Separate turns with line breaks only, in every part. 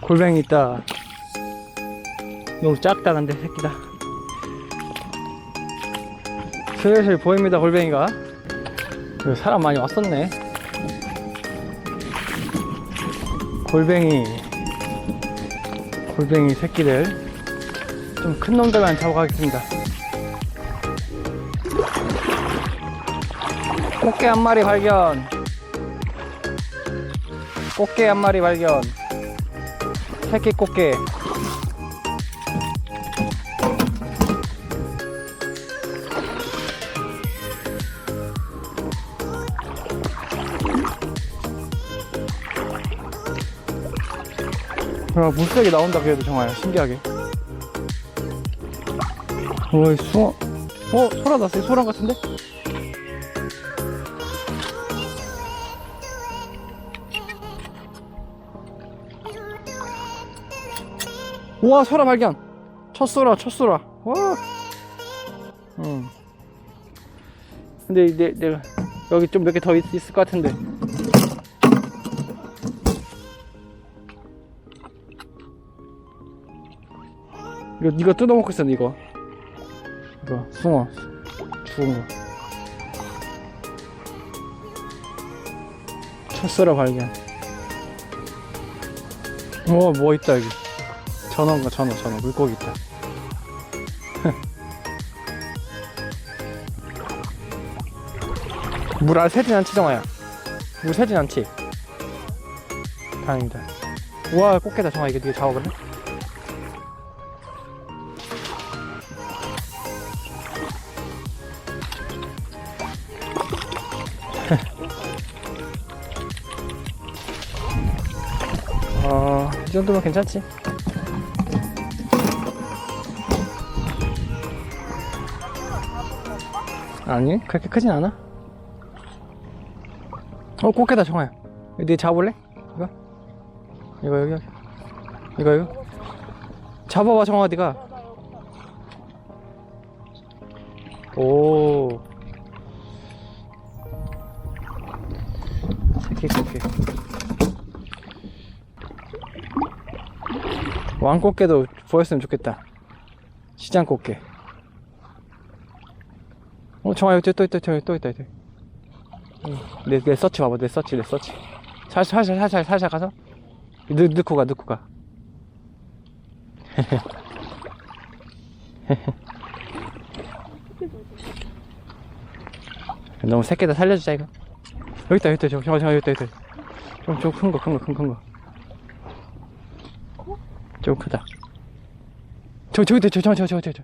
골뱅이 있다. 너무 작다, 근데 새끼다. 슬슬 보입니다, 골뱅이가. 사람 많이 왔었네. 골뱅이, 골뱅이 새끼들. 좀 큰 놈들만 잡아가겠습니다. 꽃게 한 마리 발견. 꽃게 한 마리 발견. 새끼 꽃게. 야, 물색이 나온다 그래도 정말 신기하게. 어이 숭어. 어 소라 났어요 소라 같은데? 와 소라 발견. 첫 소라 첫 소라. 와. 응. 근데 내 내가 여기 좀 몇 개 더 있을 것 같은데. 이거 이거 뜯어먹고 있었네 이거. 이거 숭어 죽은 거. 첫소라 발견. 어, 뭐 있다 여기. 전어인가 전어 전어 물고기 있다. 물안 새진 않지 정아야. 물 새진 않지. 다행이다. 우와 꽃게다 정아 이게 네가 잡아볼래? 어, 이 정도면 괜찮지. 아니, 그렇게 크진 않아. 어, 꽃게다, 정아야. 네 잡아볼래? 이거? 이거, 여기. 이거, 이거. 잡아봐, 정아, 네가. 오. 새끼 꽃게. 왕꽃게도 보였으면 좋겠다. 시장 꽃게. 어, 정아 여기 또 있다, 또 있다, 또 있다, 또 있다. 응. 내, 내 서치 봐봐, 내 서치, 내 서치. 살살, 살살, 살살, 살살 가서. 넣, 넣고 가, 넣고 가. 너무 새끼다 살려주자, 이거. 여기 있다, 여기 있다, 저, 저, 저, 여기 있다, 여기 있다. 좀, 좀 큰 거, 큰 거, 큰, 큰 거. 좀 크다. 저, 저기 있다, 저, 저, 저, 저, 저, 저.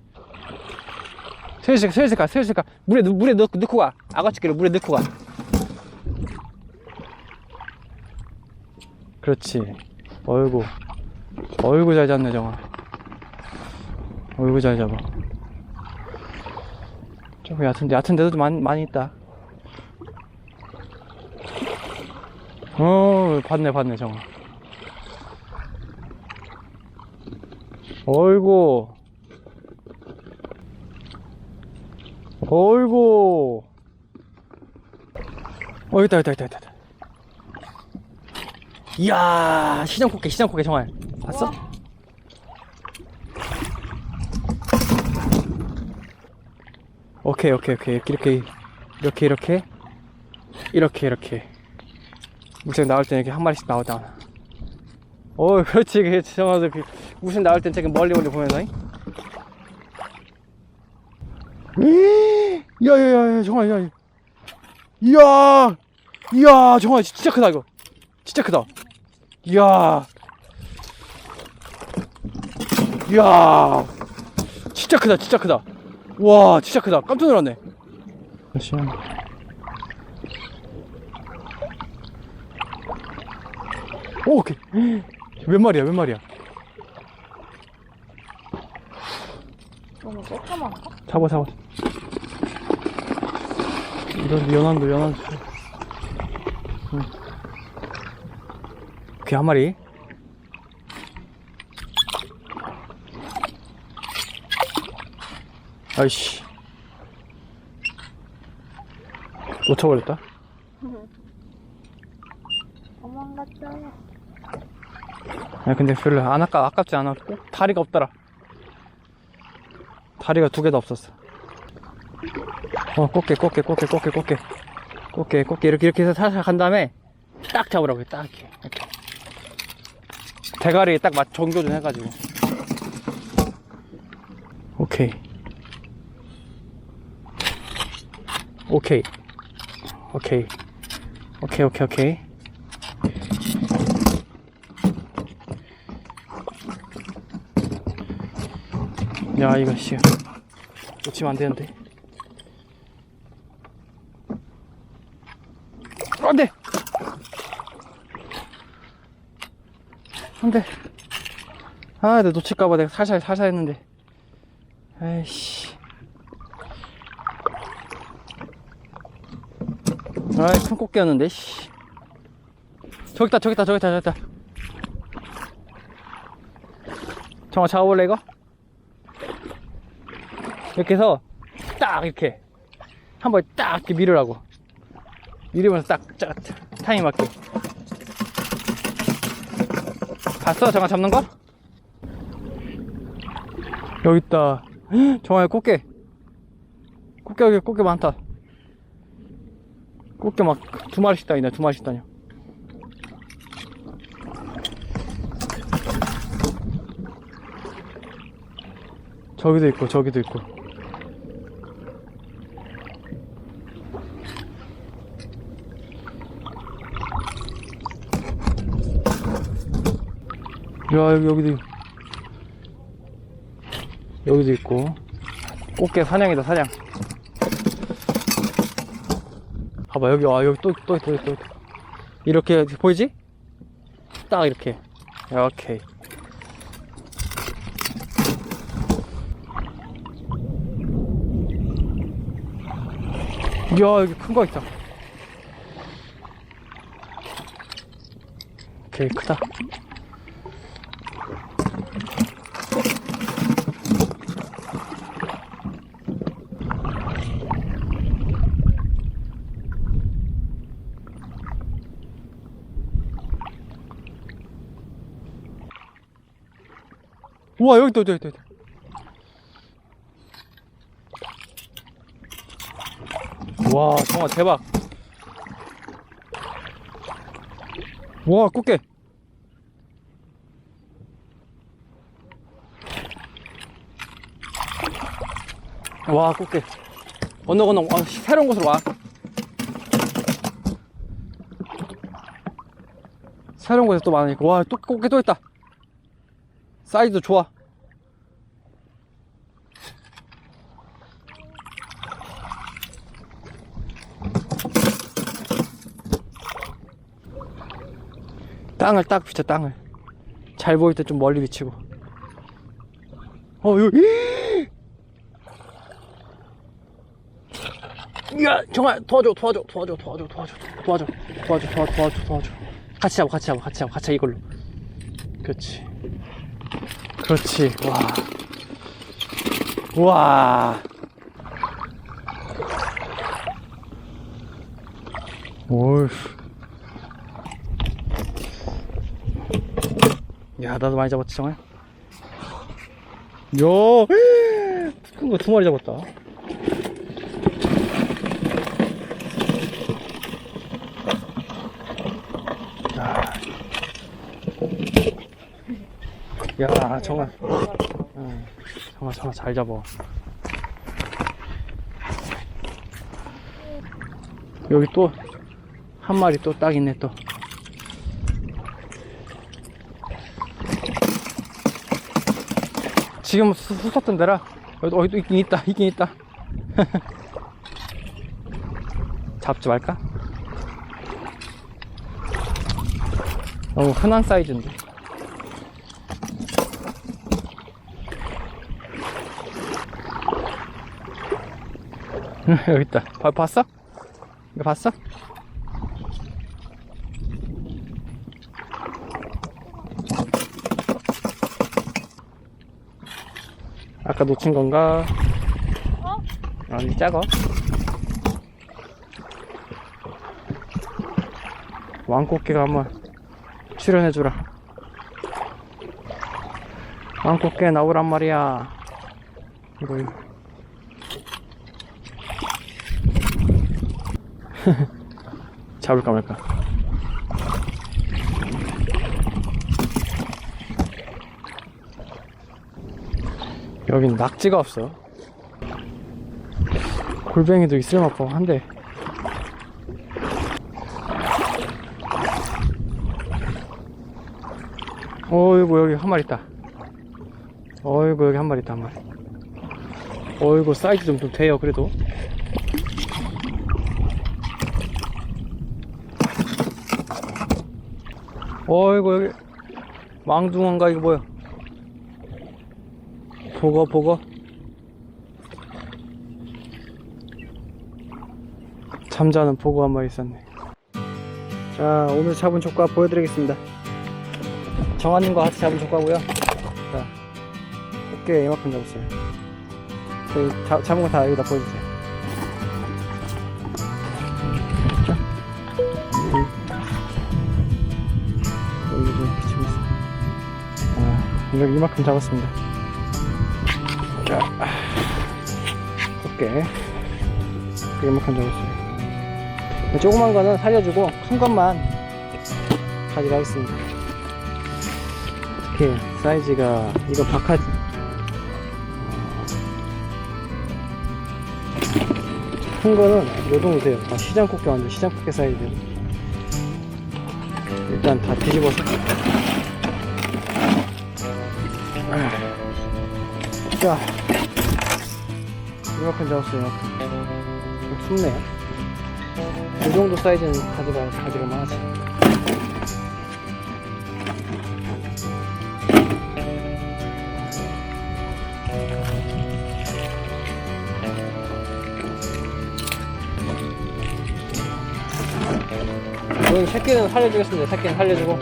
슬슬, 슬슬 가, 슬슬 가. 물에, 넣- 물에 넣, 넣고 가. 아가씨끼리 물에 넣고 가. 그렇지. 어이구. 어이구 잘 잡네, 정아. 어이구 잘 잡아. 조금 얕은데, 얕은 데도 많이, 많이 있다. 어, 봤네, 봤네, 정아. 어이구. 어이구. 어, 있다, 있다, 있다, 있다. 이야, 시장 꽃게, 시장 꽃게, 정말. 봤어? 오케이, 오케이, 오케이. 이렇게, 이렇게, 이렇게. 이렇게, 이렇게. 무슨 나올 때 이렇게 한 마리씩 나오잖아. 어, 그렇지, 그렇지. 정말 그, 무슨 나올 땐 저기 멀리 멀리 보면서. 잉? 야야야야 정말 야 이야 이야 정말 진짜 크다 이거. 진짜 크다. 이야. 이야. 진짜 크다 진짜 크다. 와 진짜 크다. 깜짝 놀랐네. 잠시만 오 오케이. 몇 마리야 몇 마리야?
너무 새까만가?
잡아 잡아 이런 연한도 연한도 응. 오케이 한 마리 아이씨 놓쳐버렸다
도망갔어요.
아 근데 별로 안 아까 아깝지 않아. 꼭 다리가 없더라. 다리가 두 개도 없었어. 어 꽃게 꽃게 꽃게 꽃게 꽃게 꽃게 꽃게 이렇게 이렇게 해서 살살 간 다음에 딱 잡으라고 딱 이렇게, 이렇게. 대가리에 딱맞 정교준 해가지고. 오케이. 오케이. 오케이. 오케이 오케이 오케이. 야 이거 씨 놓치면 안 되는데 안돼. 안돼. 아 내가 놓칠까봐 내가 살살 살살 했는데. 아이씨. 아이 큰 꽃게였는데 씨. 저기 있다 저기 있다 저기 있다 저기 있다. 정아 잡아볼래 이거? 이렇게 해서 딱 이렇게 한 번에 딱 이렇게 밀으라고 밀으면서 딱, 딱 타이밍 맞게. 봤어? 정아 잡는 거? 여기 있다. 정아야 꽃게. 꽃게 여기 꽃게 많다. 꽃게 막 두 마리씩 다니네 두 마리씩 다녀. 저기도 있고 저기도 있고 여기 여기도 여기도 있고. 꽃게 사냥이다 사냥. 봐봐 여기 와 여기 또또 또 또 이렇게 보이지? 딱 이렇게. 오케이 이야 여기 큰 거 있다. 오케이 크다 우와 여기 있다 여기 있다 여기 있다 와 정말 대박. 와 꽃게. 와 꽃게. 언덕 언덕. 아, 씨, 새로운 곳으로 와. 새로운 곳에 또 많으니까. 와 또 꽃게 또 있다. 사이즈 좋아 땅을 딱 비춰 땅을. 잘 보일 때 좀 멀리 비치고. 어 여기. 야 정말 도와줘 도와줘 도와줘 도와줘 도와줘 도와줘 도와줘 도와줘 도와줘 도와줘. 같이 잡아 같이 잡아 같이 잡아 같이 이걸로. 그렇지. 그렇지. 와와. 오우 야 나도 많이 잡았지 정말? 야큰 거 두 마리 잡았다. 야, 응, 정말 정말 잘 잡아. 여기 또 한 마리 또 딱 있네 또 지금 수- sus었던 데라 또 있긴 있다 있긴 있다 잡지 말까? 너무 흔한 사이즈인데 여기 있다 봐- 봤어? 이거 봤어? 아까 놓친 건가?
어?
아니 작아 왕꽃게가 한번 출연해주라 왕꽃게 나오란 말이야. 이거, 이거. 잡을까 말까. 여긴 낙지가 없어. 골뱅이도 있을 법한데. 어이구 여기 한 마리 있다. 어이구 여기 한 마리 있다 한 마리. 어이구 사이즈 좀, 좀 돼요 그래도. 어이구 여기 망둥어인가 이거 뭐야? 보거 보거. 잠자는 보고 한 마리 있었네. 자 오늘 잡은 조과 보여드리겠습니다. 정한님과 같이 잡은 조과고요. 자 어깨 이만큼 잡았어요. 자, 잡은 거 다 여기다 보여주세요. 자, 여기 좀 비치고 있어. 아 이만큼 잡았습니다. 어깨 이만큼 잡았어요. 조그만 거는 살려주고 큰 것만 가져가겠습니다. 이렇게 사이즈가 이거 바카 큰 거는 요 정도 돼요. 다 시장 꽃게 완전 시장 꽃게 사이즈. 일단 다 뒤집어서. 아. 자, 이만큼 잡았어요. 이만큼. 좀 춥네요. 이 정도 사이즈는 가져가, 가져가만 하지. 이건 새끼는 살려주겠습니다. 새끼는 살려주고.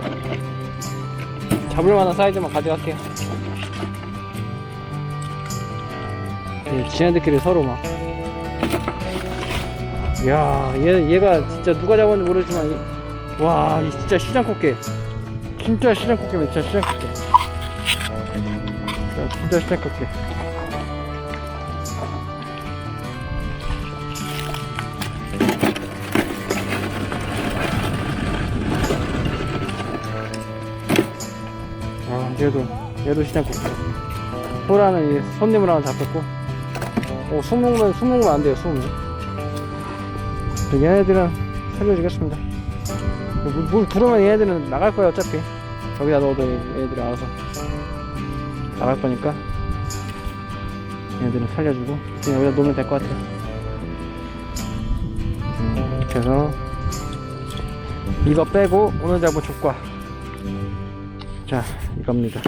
잡을 만한 사이즈만 가져갈게요. 지네들끼리 서로 막. 야, 얘, 얘가 진짜 누가 잡았는지 모르지만, 이- 와, 이 진짜 시장 꽃게. 진짜 시장 꽃게면 진짜 시장 꽃게. 야, 진짜 시장 꽃게. 아, 얘도, 얘도 시장 꽃게. 호라는 이 손님을 하나 잡혔고, 어, 숨으면, 숨으면 안 돼요, 숨으면. 얘네들은 살려주겠습니다. 물, 물 들어오면 얘네들은 나갈 거야 어차피. 여기다 넣어도 얘네들이 알아서 나갈 거니까 얘네들은 살려주고 그냥 여기다 놓으면 될 것 같아요. 음, 이렇게 해서 이거 빼고 오늘 잡은 족과 자 이겁니다.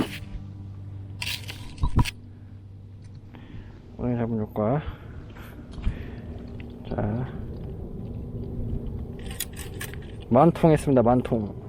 잡은 족과. 자. 만통 했습니다 만통